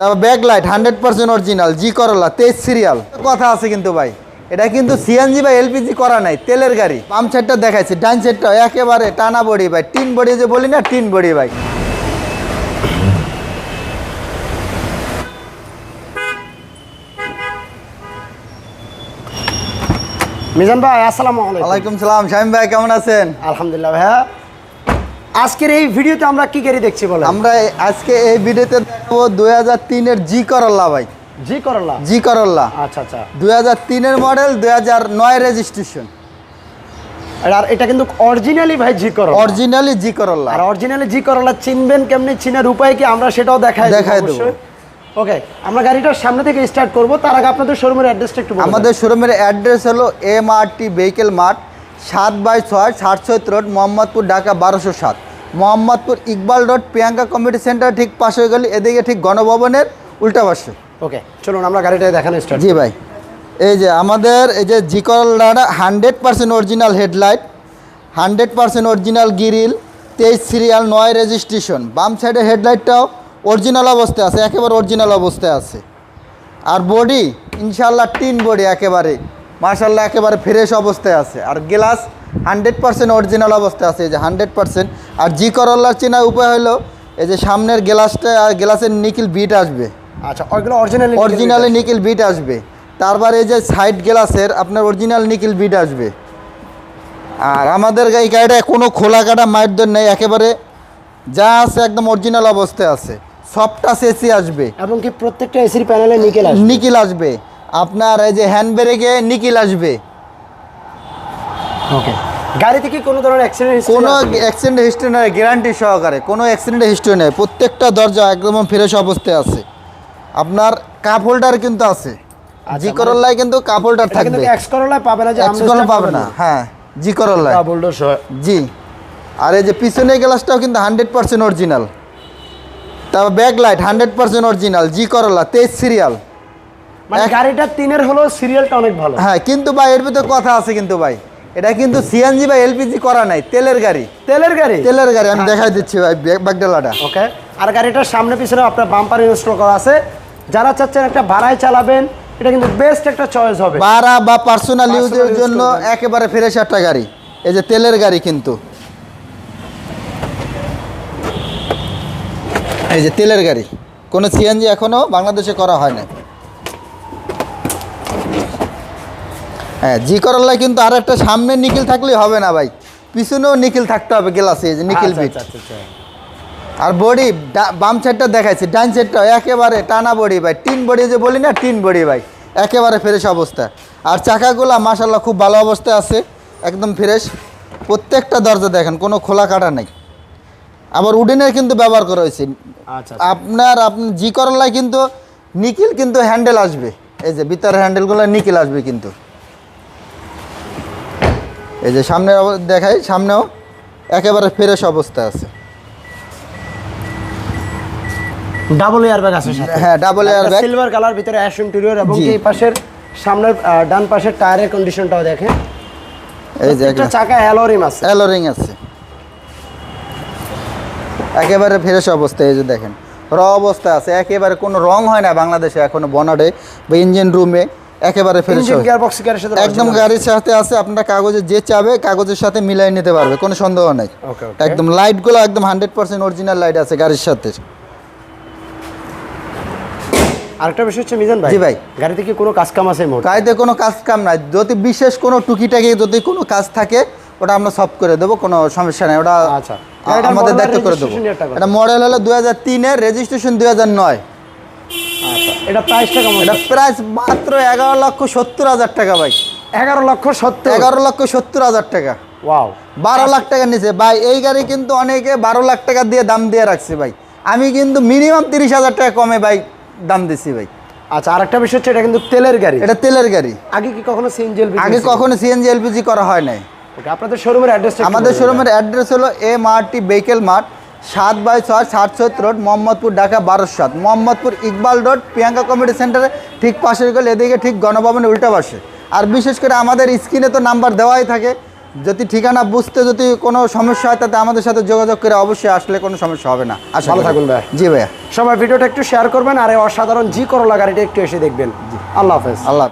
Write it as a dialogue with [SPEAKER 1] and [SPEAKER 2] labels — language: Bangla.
[SPEAKER 1] তারপর back light hundred percent original G Corolla তেইশ সিরিয়াল কথা আছে কিন্তু ভাই এটা কিন্তু সিএনজি বা এলপিজি করা নাই তেলের গাড়ি। দেখাইছি ডান সেটটা একেবারে টানা বডি ভাই টিন বডি যে বলি না টিন বডি ভাই।
[SPEAKER 2] মিজান ভাই আসসালামু আলাইকুম।
[SPEAKER 1] ওয়ালাইকুম সালাম শামিম ভাই কেমন আছেন?
[SPEAKER 2] আলহামদুলিল্লাহ ভাইয়া। আজকের এই ভিডিওতে আমরা কি গাড়ি দেখছি বলেন?
[SPEAKER 1] আমরা আজকে এই ভিডিওতে দেখাবো দুই হাজার তিনের জি করল্লা ভাই।
[SPEAKER 2] জি করলা?
[SPEAKER 1] জি করল্লা
[SPEAKER 2] আচ্ছা আচ্ছা।
[SPEAKER 1] দুই হাজার তিনের মডেল দুই হাজার নয় রেজিস্ট্রেশন
[SPEAKER 2] আর এটা কিন্তু অরিজিনালি ভাই জি করলা।
[SPEAKER 1] অরিজিনালি জি করল্লা
[SPEAKER 2] আর অরিজিনালি জি করলা চিনবেন কেমনি চিনার উপায় কি? আমরা সেটাও দেখাই
[SPEAKER 1] দেখাই দেবো।
[SPEAKER 2] ওকে আমরা গাড়িটার সামনে থেকে স্টার্ট করব। তার আগে আপনাদের শোরুমের অ্যাড্রেসটা একটু
[SPEAKER 1] আমাদের শোরুমের অ্যাড্রেস হলো M R T vehicle mart সাত বাই ছয় ষাট সৈত রোড মোহাম্মদপুর ঢাকা বারোশো সাত। Mohammadpur Iqbal road Priyanka committee centre ঠিক পাশে হয়ে গেলে এদিকে ঠিক গণভবনের উল্টা পাশে।
[SPEAKER 2] ওকে চলুন আমরা গাড়িটা দেখানো স্টার্ট
[SPEAKER 1] জি ভাই। এই যে আমাদের এই যে জিকরলাটা hundred percent original headlight hundred percent original grill তেইশ সিরিয়াল নয় রেজিস্ট্রেশন। বাম সাইডের হেডলাইটটাও অরিজিনাল অবস্থায় আছে একেবারে অরিজিনাল অবস্থায় আছে। আর বডি ইনশাল্লাহ টিন বডি একেবারে। মার্শাল্লাহ একেবারে ফ্রেশ অবস্থায় আছে। আর গ্লাস হান্ড্রেড পার্সেন্ট অরিজিনাল অবস্থায় আছে এই যে হান্ড্রেড পার্সেন্ট। আর জি করল্লার চেনার উপায় হলো এই যে সামনের গ্লাসটা আর গ্লাসের নিকিল বিট আসবে।
[SPEAKER 2] আচ্ছা অরিজিনালি
[SPEAKER 1] অরিজিনালি নিকেল বিট আসবে। তারপর এই যে সাইড গ্লাসের আপনার অরিজিনাল নিকিল বিট আসবে। আর আমাদের এই গাড়িটা কোনো খোলা কাটা মাইট নেই একেবারে যা আছে একদম অরিজিনাল অবস্থায় আছে। সবটা এসি আসবে।
[SPEAKER 2] এবং কি প্রত্যেকটা এসির প্যানেলে নিকেল আসবে?
[SPEAKER 1] নিকিল আসবে। আপনার এই যে হ্যান্ড ব্রেকে নিকিল আসবে।
[SPEAKER 2] ওকে গাড়িতে কি কোনো ধরনের অ্যাক্সিডেন্ট
[SPEAKER 1] কোনো অ্যাক্সিডেন্ট হিস্ট্রি নেই গ্যারান্টি সহকারে। কোনো অ্যাক্সিডেন্ট হিস্ট্রি নেই। প্রত্যেকটা দরজা একদম ফ্রেশ অবস্থায় আছে। আপনার কাপ হোল্ডার কিন্তু আছে। জি
[SPEAKER 2] মানে-
[SPEAKER 1] করল্লায় কিন্তু কাপ হোল্ডার থাকবে।
[SPEAKER 2] এক্স পাবে না যে
[SPEAKER 1] এক্স করলা পাবে না। হ্যাঁ জি করল্লায়।
[SPEAKER 2] ডাবল ডোর সহ।
[SPEAKER 1] জি। আর এই যে পিছনে গ্লাসটাও কিন্তু হান্ড্রেড পার্সেন্ট অরিজিনাল তারপর back light hundred percent original G Corolla তেইশ সিরিয়াল
[SPEAKER 2] মানে গাড়িটা তিনের হলো সিরিয়ালটা অনেক ভালো।
[SPEAKER 1] হ্যাঁ কিন্তু ভাই এর ভিতরে কথা আছে কিন্তু ভাই। এটা কিন্তু সিএনজি বা এলপিজি করা নাই তেলের গাড়ি।
[SPEAKER 2] তেলের গাড়ি?
[SPEAKER 1] তেলের গাড়ি আমি দেখাই দিচ্ছি ভাই ব্যাগডালাটা।
[SPEAKER 2] ওকে আর গাড়িটার সামনে পিছনে আপনার বাম্পার ইনস্টল করা আছে। যারা চাচ্ছেন একটা ভাড়ায় চালাবেন এটা কিন্তু বেস্ট একটা চয়েস হবে।
[SPEAKER 1] বারা বা পার্সোনাল ইউজের জন্য একেবারে ফ্রেশ একটা গাড়ি। এই যে তেলের গাড়ি কিন্তু। এই যে তেলের গাড়ি। কোনো সিএনজি এখনও বাংলাদেশে করা হয় না হ্যাঁ জি করল্লায় কিন্তু আর একটা সামনে নিকিল থাকলেই হবে না ভাই। পিছনেও নিকিল থাকতে হবে গ্লাসে এই যে নিকিল বিট
[SPEAKER 2] আচ্ছা, আচ্ছা, আচ্ছা।
[SPEAKER 1] আর বডি বাম সাইডটা দেখাইছি ডান সাইডটা একেবারে টানা বডি ভাই টিন বডি যে বলি না টিন বডি ভাই একেবারে ফ্রেশ অবস্থা। আর চাকাগুলো মাসাল্লাহ খুব ভালো অবস্থায় আছে একদম ফ্রেশ প্রত্যেকটা দরজা দেখেন কোনো খোলা কাটা নেই। আবার উডেনের কিন্তু ব্যবহার করা হয়েছে।
[SPEAKER 2] আচ্ছা
[SPEAKER 1] আপনার আপনার জি করলায় কিন্তু নিকিল কিন্তু হ্যান্ডেল আসবে। এই যে ভিতরের হ্যান্ডেলগুলো নিকিল আসবে কিন্তু। এই যে সামনে দেখাই সামনেও একেবারে ফ্রেশ অবস্থা আছে।
[SPEAKER 2] ডাবল এয়ার ব্যাগ আছে
[SPEAKER 1] হ্যাঁ double air bag
[SPEAKER 2] silver colour ভিতরে অ্যাশ ইন্টেরিয়র এবং এই পাশের সামনের ডান পাশের টায়ারের কন্ডিশনটাও দেখেন।
[SPEAKER 1] এই যে
[SPEAKER 2] একটা চাকা অ্যালোরিম আছে।
[SPEAKER 1] অ্যালোরিং আছে। একেবারে ফ্রেশ অবস্থা এই যে দেখেন। র অবস্থা আছে একেবারে কোনো রং হয় না বাংলাদেশে এখনও বনাডে বা ইঞ্জিন রুমে একেবারে ফ্রেশ
[SPEAKER 2] গাড়ির সাথে
[SPEAKER 1] একদম গাড়ির সাথে আছে আপনার কাগজে যে চাবে কাগজের সাথে মিলাই নিতে পারবে কোনো সন্দেহ নাই। একদম লাইটগুলো একদম হান্ড্রেড পার্সেন্ট অরিজিনাল লাইট আছে গাড়ির সাথে।
[SPEAKER 2] আরেকটা বিষয় হচ্ছে মিজান ভাই
[SPEAKER 1] জি ভাই।
[SPEAKER 2] গাড়িতে কি কোনো কাজ কাম আছে
[SPEAKER 1] গাড়িতে কোনো কাজ কাম নাই। যদি বিশেষ কোনো টুকিটাকি যদি কোনো কাজ থাকে ওটা আমরা সলভ করে দেবো কোনো সমস্যা নেই। ওটা
[SPEAKER 2] আচ্ছা।
[SPEAKER 1] আমাদের দায়িত্ব করে দেবো? এটা মডেল হলো দুই হাজার তিনের রেজিস্ট্রেশন দুই হাজার নয়।
[SPEAKER 2] এটা প্রাইসটা কেমন
[SPEAKER 1] এটা প্রাইস মাত্র এগারো লক্ষ সত্তর হাজার টাকা ভাই।
[SPEAKER 2] এগারো লক্ষ সত্তর।
[SPEAKER 1] এগারো লক্ষ সত্তর হাজার টাকা।
[SPEAKER 2] ওয়াও
[SPEAKER 1] বারো লাখ টাকা নিচে ভাই এই গাড়ি কিন্তু অনেকে বারো লাখ টাকা দিয়ে দাম দিয়ে রাখছে ভাই। আমি কিন্তু মিনিমাম তিরিশ হাজার টাকা কমে ভাই দাম দিছি ভাই।
[SPEAKER 2] আচ্ছা আরেকটা বিষয় হচ্ছে এটা কিন্তু তেলের গাড়ি।
[SPEAKER 1] এটা তেলের গাড়ি।
[SPEAKER 2] আগে কি কখনো সিএনজি
[SPEAKER 1] আগে কখনো সিএনজি এলপিজি করা হয় নাই।
[SPEAKER 2] ওকে আপনাদের শোরুমের অ্যাড্রেস
[SPEAKER 1] আমাদের শোরুমের অ্যাড্রেস হলো M R T vehicle mart সাত বাই ছয় ষাট সৈত রোড মোহাম্মদপুর ঢাকা বারোশো সাত। মোহাম্মদপুর ইকবাল রোড প্রিয়াঙ্কা কমিটি সেন্টারে ঠিক পাশে গেলে এদিকে ঠিক গণভবনের উল্টা পাশে। আর বিশেষ করে আমাদের স্ক্রিনে তো নাম্বার দেওয়াই থাকে। যদি ঠিকানা বুঝতে যদি কোনো সমস্যা হয় তাতে আমাদের সাথে যোগাযোগ করে অবশ্যই আসলে কোনো সমস্যা হবে না। আশা
[SPEAKER 2] ভালো। থাকুন ভাই।
[SPEAKER 1] জি ভাইয়া।
[SPEAKER 2] সবাই ভিডিওটা একটু শেয়ার করবেন আর এই অসাধারণ জি করলা গাড়িটা একটু এসে দেখবেন। আল্লাহ হাফেজ।
[SPEAKER 1] আল্লাহ